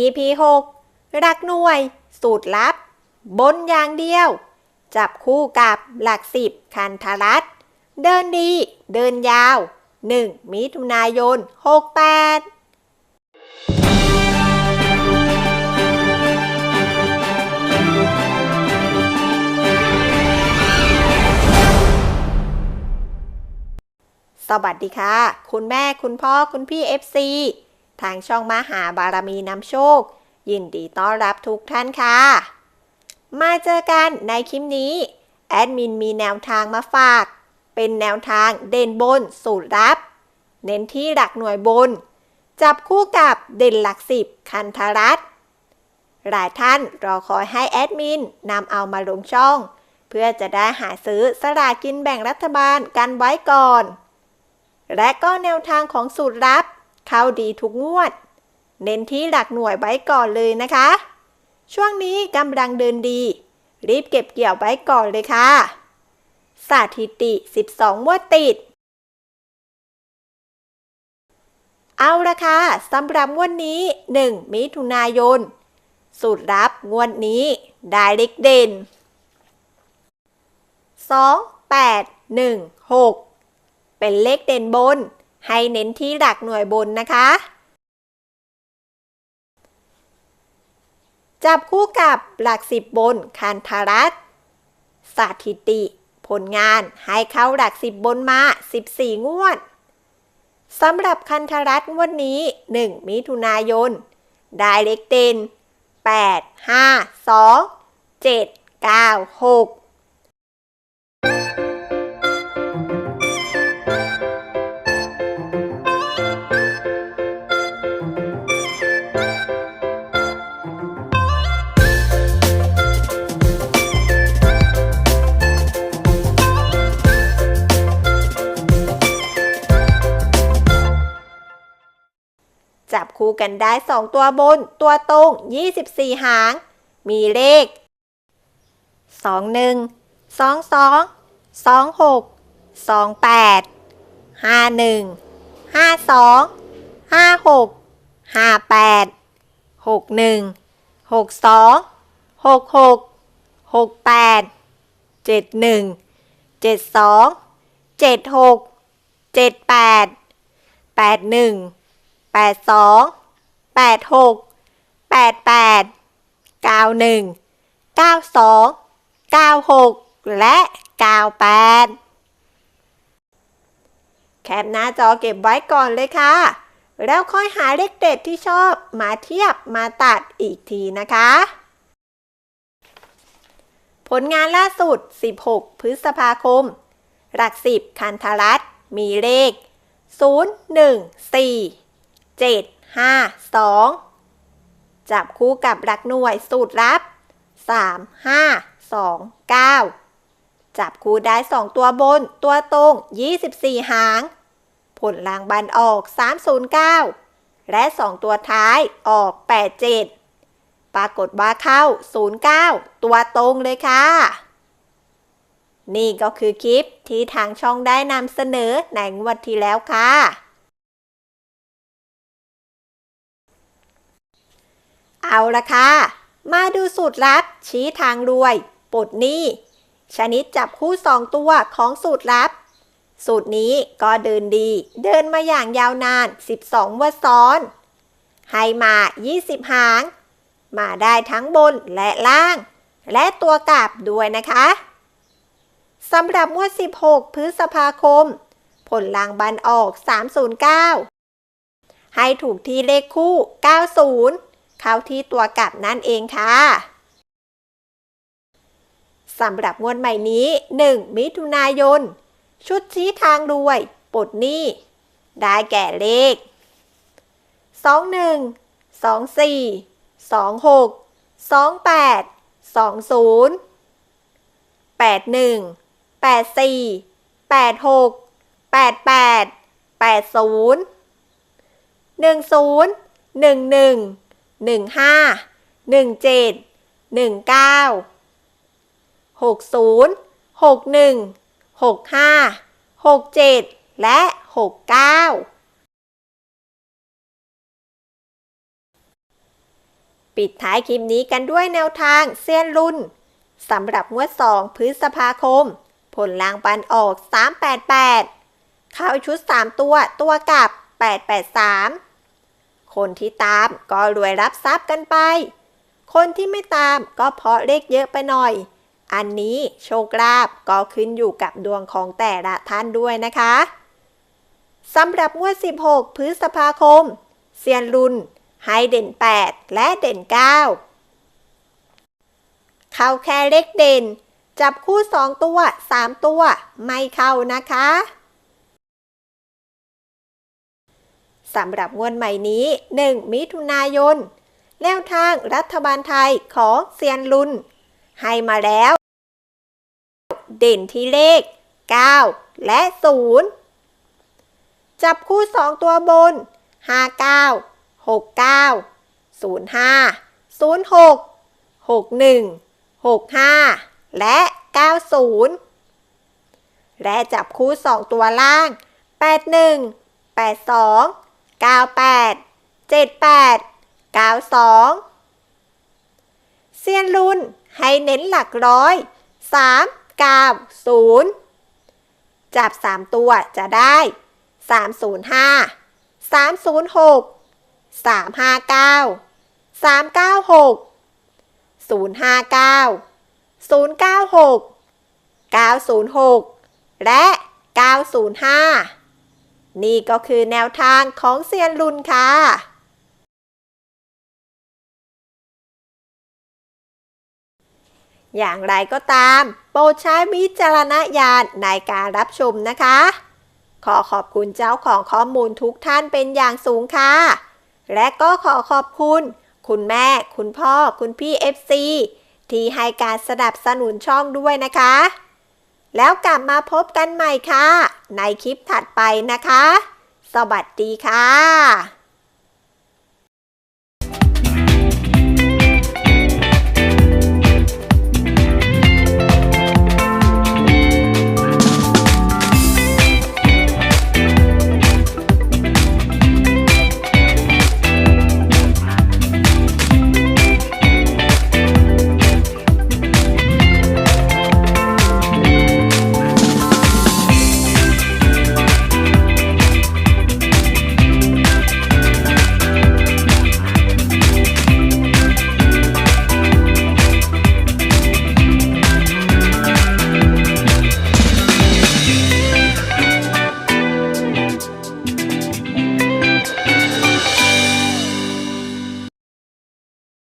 EP 6หลักหน่วย สูตรลับ บนอย่างเดียว จับคู่กับหลักสิบคันธรัตเดินดี เดินยาว 1 มิถุนายน 68สวัสดีค่ะ คุณแม่คุณพ่อคุณพี่ FC ทางช่องมหาบารมีนำโชค ยินดีต้อนรับทุกท่านค่ะ มาเจอกันในคลิปนี้ แอดมินมีแนวทางมาฝาก เป็นแนวทางเด่นบนสูตรลับ เน้นที่หลักหน่วยบน จับคู่กับเด่นหลักสิบคันธรัตหลายท่านรอคอยให้แอดมินนำเอามาลงช่อง เพื่อจะได้หาซื้อสลากกินแบ่งรัฐบาลกันไว้ก่อน และก็แนวทางของสูตรลับ เข้าดีทุกงวด เน้นที่หลักหน่วยไว้ก่อนเลยนะคะ ช่วงนี้กำลังเดินดี รีบเก็บเกี่ยวไว้ก่อนเลยค่ะ สถิติ 12งวดติด เอาละค่ะสำหรับงวดนี้ 1 มิถุนายน สูตรลับงวดนี้ได้เลขเด่น 2 8 1 6 เป็นเลขเด่นบน ให้เน้นที่หลักหน่วยบนนะคะ จับคู่กับหลักสิบบนคันธรัตสถิติ ผลงานให้เข้าหลักสิบบนมา 14 งวดสำหรับคันธรัตน์งวดนี้ 1 มิถุนายน ได้เลขเด่น8 5 2 7 9 6 คู่กันได้ 2 ตัวบน ตัวตรง 24 หาง มีเลข 21 22 26 28 51 52 56 58 61 62 66 68 71 72 76 78 81 แปดสองแปดหกแปดแปดเก้าหนึ่งเก้าสองเก้าหกและเก้าแปดแคปหน้าจอเก็บไว้ก่อนเลยค่ะ แล้วค่อยหาเลขเด็ดที่ชอบมาเทียบมาตัดอีกทีนะคะ ผลงานล่าสุด 16 พฤษภาคม หลักสิบคันธรัตมีเลข 0 1 4 7 5 2 จับคู่กับหลักหน่วยสูตรลับ 3 5 2 9 จับคู่ได้ 2 ตัวบน ตัวตรง 24 หาง ผลลางบันออก 309 และ 2 ตัวท้ายออก 87 ปรากฏว่าเข้า 09 ตัวตรงเลยค่ะนี่ก็คือคลิปที่ทางช่องได้นำเสนอในงวดที่แล้วค่ะ เอาละค่ะ มาดูสูตรลับ ชี้ทางรวยปลดหนี้ ชนิดจับคู่สองตัวของสูตรลับ สูตรนี้ก็เดินดี เดินมาอย่างยาวนาน 12 วันซ้อน ให้มา 20 หาง มาได้ทั้งบนและล่าง และตัวกลับด้วยนะคะสำหรับงวด 16 พฤษภาคม ผลลางบันออก 309 ให้ถูกที่เลขคู่ 90 เข้าที่ตัวกลับนั่นเองค่ะสำหรับงวดใหม่นี้ 1 มิถุนายน ชุดชี้ทางรวยปลดหนี้ได้แก่เลข 21 24 26 28 20 81 84 86 88 80 10 11 15 17 19 60 61 65 67 และ 69 ปิดท้ายคลิปนี้กันด้วยแนวทางเซียนรุ่นสำหรับงวด 2 พฤษภาคม ผลลางปันออก 388 เข้าชุด 3 ตัวตัวกับ 883 คนที่ตามก็รวยรับทรัพย์กันไป คนที่ไม่ตามก็เพราะเลขเยอะไปหน่อย อันนี้โชคลาภก็ขึ้นอยู่กับดวงของแต่ละท่านด้วยนะคะสำหรับงวด 16 พฤษภาคม เซียนรุนให้เด่น 8 และเด่น 9 เข้าแค่เลขเด่น จับคู่ 2 ตัว 3 ตัว ไม่เข้านะคะ สำหรับงวดใหม่นี้ 1 มิถุนายน แนวทางรัฐบาลไทยของเซียนลุน ให้มาแล้ว เด่นที่เลข 9 และ 0 จับคู่ 2 ตัวบน 59 69 05 06 61 65 และ 90 และจับคู่ 2 ตัวล่าง 81 82 98 78 92 เซียนลุนให้เน้นหลักร้อย 3 9 0 จับ 3 ตัวจะได้ 305 306 359 396 059 096 906 และ 905 นี่ก็คือแนวทางของเซียนลุนค่ะอย่างไรก็ตาม โปรดใช้วิจารณญาณในการรับชมนะคะ ขอขอบคุณเจ้าของข้อมูลทุกท่านเป็นอย่างสูงค่ะ และก็ขอขอบคุณ คุณแม่ คุณพ่อ คุณพี่ FC ที่ให้การสนับสนุนช่องด้วยนะคะ แล้วกลับมาพบกันใหม่ค่ะ ในคลิปถัดไปนะคะ สวัสดีค่ะ